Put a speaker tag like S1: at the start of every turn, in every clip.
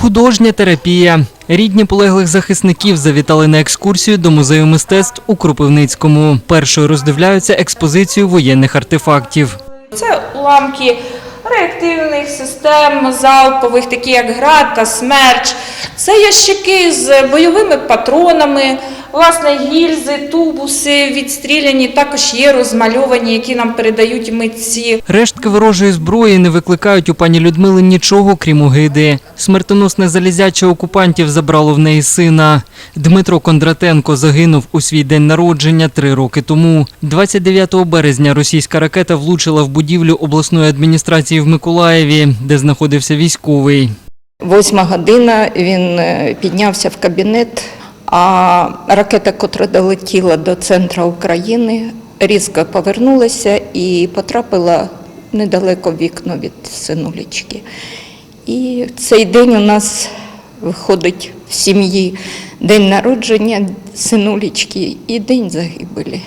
S1: Художня терапія. Рідні полеглих захисників завітали на екскурсію до музею мистецтв у Кропивницькому. Першою роздивляються експозицію воєнних артефактів.
S2: Це уламки реактивних систем залпових, такі як град та смерч. Це ящики з бойовими патронами, власне, гільзи, тубуси відстріляні, також є розмальовані, які нам передають митці.
S1: Рештки ворожої зброї не викликають у пані Людмили нічого, крім огиди. Смертоносне залізяче окупантів забрало в неї сина. Дмитро Кондратенко загинув у свій день народження три роки тому. 29 березня російська ракета влучила в будівлю обласної адміністрації в Миколаєві, де знаходився військовий.
S3: Восьма година він е, піднявся в кабінет, а ракета, котра долетіла до центру України, різко повернулася і потрапила недалеко вікно від синулечки. І цей день у нас виходить в сім'ї день народження синулечки і день загибелі.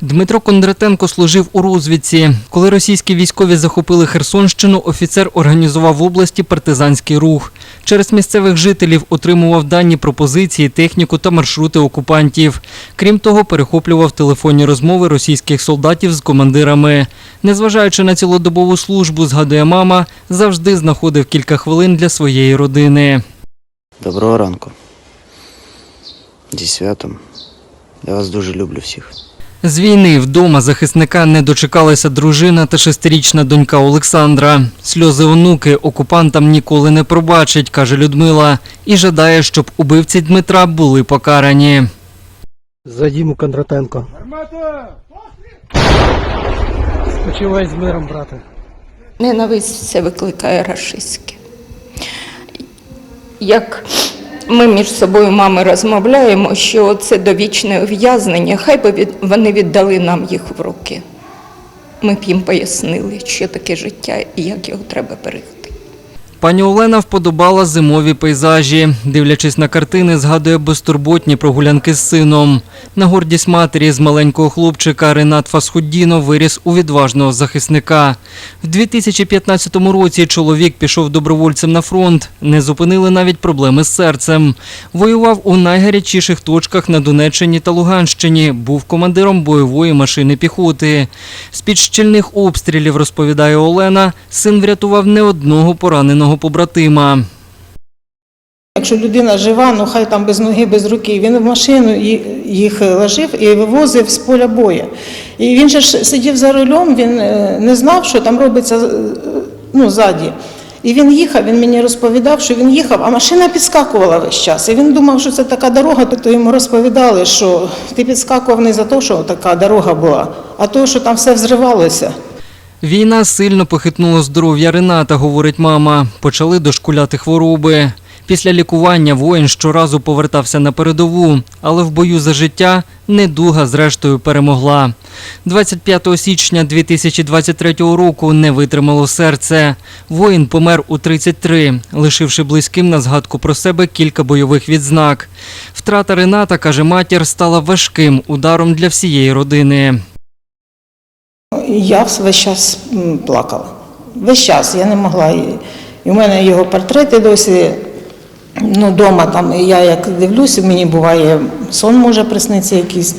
S1: Дмитро Кондратенко служив у розвідці. Коли російські військові захопили Херсонщину, офіцер організував в області партизанський рух. Через місцевих жителів отримував дані про позиції, техніку та маршрути окупантів. Крім того, перехоплював телефонні розмови російських солдатів з командирами. Незважаючи на цілодобову службу, згадує мама, завжди знаходив кілька хвилин для своєї родини.
S4: Доброго ранку. Зі святом. Я вас дуже люблю всіх.
S1: З війни вдома захисника не дочекалася дружина та шестирічна донька Олександра. Сльози онуки окупантам ніколи не пробачить, каже Людмила, і жадає, щоб убивці Дмитра були покарані.
S5: За Діму Кондратенко. Спочивай з миром, брате.
S3: Ненависть це викликає рашистське. Як ми між собою, мами, розмовляємо, що це довічне ув'язнення, хай би від- вони віддали нам їх в руки. Ми б їм пояснили, що таке життя і як його треба пережити.
S1: Пані Олена вподобала зимові пейзажі. Дивлячись на картини, згадує безтурботні прогулянки з сином. На гордість матері з маленького хлопчика Ренат Фасхуддіно виріс у відважного захисника. В 2015 році чоловік пішов добровольцем на фронт. Не зупинили навіть проблеми з серцем. Воював у найгарячіших точках на Донеччині та Луганщині. Був командиром бойової машини піхоти. З-під щільних обстрілів, розповідає Олена, син врятував не одного пораненого побратима.
S6: Якщо людина жива, ну хай там без ноги, без руки, він в машину їх ложив і вивозив з поля бою. І він же ж сидів за рулем, він е, не знав, що там робиться е, ну, ззаді. І він їхав, він мені розповідав, що він їхав, а машина підскакувала весь час. І він думав, що це така дорога, то йому розповідали, що ти підскакував не за те, що така дорога була, а то, що там все взривалося.
S1: Війна сильно похитнула здоров'я Рената, говорить мама. Почали дошкуляти хвороби. Після лікування воїн щоразу повертався на передову, але в бою за життя недуга зрештою перемогла. 25 січня 2023 року не витримало серце. Воїн помер у 33, лишивши близьким на згадку про себе кілька бойових відзнак. Втрата Рената, каже матір, стала важким ударом для всієї родини.
S6: Я весь час плакала. Весь час я не могла. І, в мене його портрети досі. Ну, вдома там, я як дивлюся, мені буває сон може приснитися якийсь.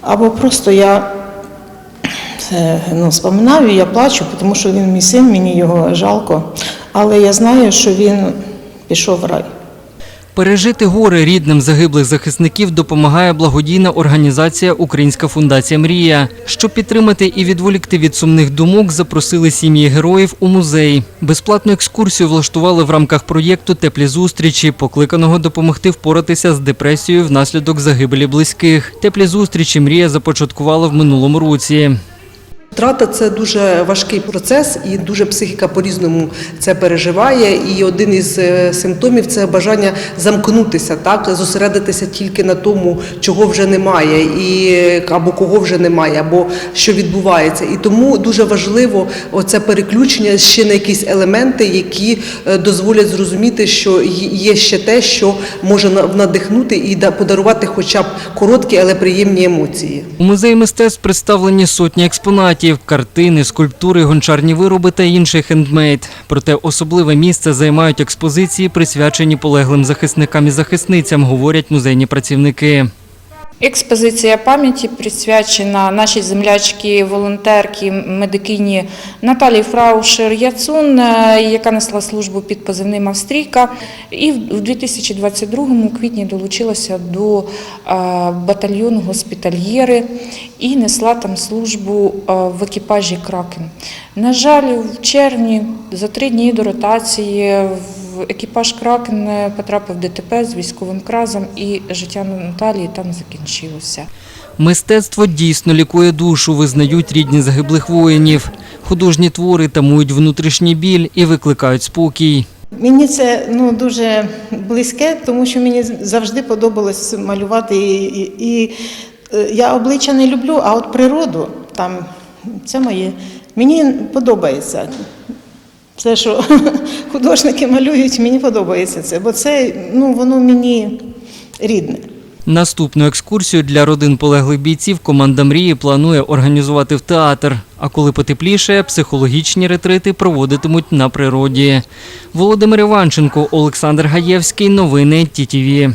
S6: Або просто я е, ну, споминаю, я плачу, тому що він мій син, мені його жалко. Але я знаю, що він пішов в рай.
S1: Пережити горе рідним загиблих захисників допомагає благодійна організація Українська фундація Мрія. Щоб підтримати і відволікти від сумних думок, запросили сім'ї героїв у музей. Безплатну екскурсію влаштували в рамках проєкту Теплі зустрічі, покликаного допомогти впоратися з депресією внаслідок загибелі близьких. Теплі зустрічі Мрія започаткувала в минулому році.
S7: Втрата це дуже важкий процес, і дуже психіка по-різному це переживає. І один із е, симптомів це бажання замкнутися, так зосередитися тільки на тому, чого вже немає, і або кого вже немає, або що відбувається. І тому дуже важливо оце переключення ще на якісь елементи, які е, дозволять зрозуміти, що є ще те, що може надихнути і да- подарувати хоча б короткі, але приємні емоції.
S1: У музеї мистецтв представлені сотні експонатів. Експонатів, картини, скульптури, гончарні вироби та інший хендмейд. Проте особливе місце займають експозиції, присвячені полеглим захисникам і захисницям, говорять музейні працівники.
S2: Експозиція пам'яті присвячена нашій землячці, волонтерці, медикині Наталії Фраушер Яцун, е, яка несла службу під позивним Австрійка. І в 2022 квітні долучилася до е, батальйону госпітальєри і несла там службу е, в екіпажі Кракен. На жаль, в червні за три дні до ротації в екіпаж Кракен потрапив в ДТП з військовим кразом, і життя Наталії там закінчилося.
S1: Мистецтво дійсно лікує душу, визнають рідні загиблих воїнів. Художні твори тамують внутрішній біль і викликають спокій.
S6: Мені це ну, дуже близьке, тому що мені завжди подобалось малювати. І, і, і е, я обличчя не люблю, а от природу там це моє. Мені подобається. Все, що художники малюють, мені подобається це, бо це ну, воно мені рідне.
S1: Наступну екскурсію для родин полеглих бійців команда мрії планує організувати в театр. А коли потепліше, психологічні ретрити проводитимуть на природі. Володимир Іванченко, Олександр Гаєвський. Новини ТІТІВІ.